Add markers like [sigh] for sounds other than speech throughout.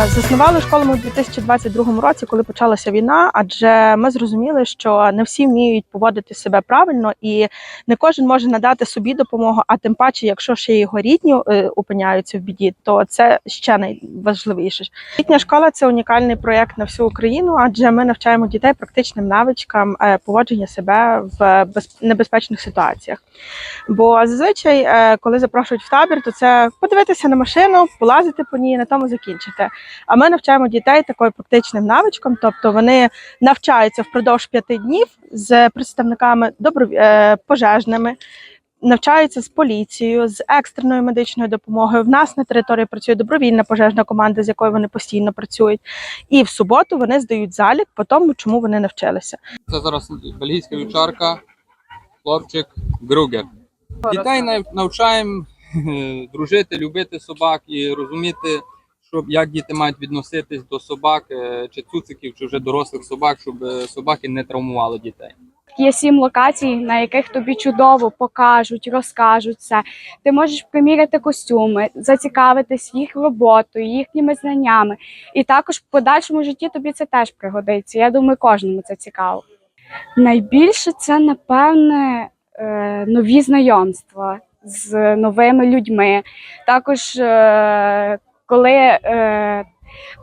Е, Заснували школу ми у 2022 році, коли почалася війна, адже ми зрозуміли, що не всі вміють поводити себе правильно, і не кожен може надати собі допомогу. А тим паче, якщо ще його рідні е, опиняються в біді, то це ще найважливіше. Літня школа це унікальний проєкт на всю Україну, адже ми навчаємо дітей практичним навичкам е, поводження себе в без- небезпечних ситуаціях. Бо зазвичай, коли запрошують в табір, то це подивитися на машину, полазити по ній, на тому закінчити. А ми навчаємо дітей такою практичним навичкам, тобто вони навчаються впродовж п'яти днів з представниками добро... е, пожежними. Навчаються з поліцією, з екстреною медичною допомогою. В нас на території працює добровільна пожежна команда, з якою вони постійно працюють. І в суботу вони здають залік по тому, чому вони навчилися. Це зараз бельгійська вівчарка, хлопчик Гругер. Дітей навчаємо [laughs] дружити, любити собак і розуміти, щоб як діти мають відноситись до собак, е, чи цуциків, чи вже дорослих собак, щоб е, собаки не травмували дітей. Є сім локацій, на яких тобі чудово покажуть, розкажуть все. Ти можеш приміряти костюми, зацікавитись їх роботою, їхніми знаннями. І також в подальшому житті тобі це теж пригодиться. Я думаю, кожному це цікаво. Найбільше це, напевне, е, нові знайомства з новими людьми. Також, коли е,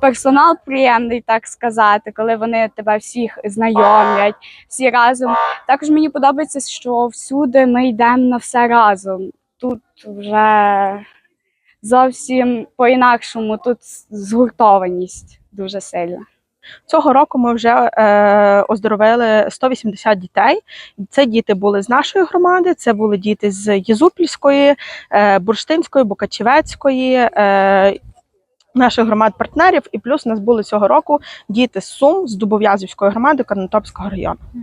персонал приємний, так сказати, коли вони тебе всіх знайомлять, всі разом. Також мені подобається, що всюди ми йдемо на все разом. Тут вже зовсім по-інакшому, тут згуртованість дуже сильна. Цього року ми вже е, оздоровили 180 дітей. Це діти були з нашої громади, це були діти з Єзупільської, е, Бурштинської, Букачівецької. Е, Наших громад партнерів, і плюс у нас були цього року діти з Сум з Дубов'язівської громади Карнотопського району.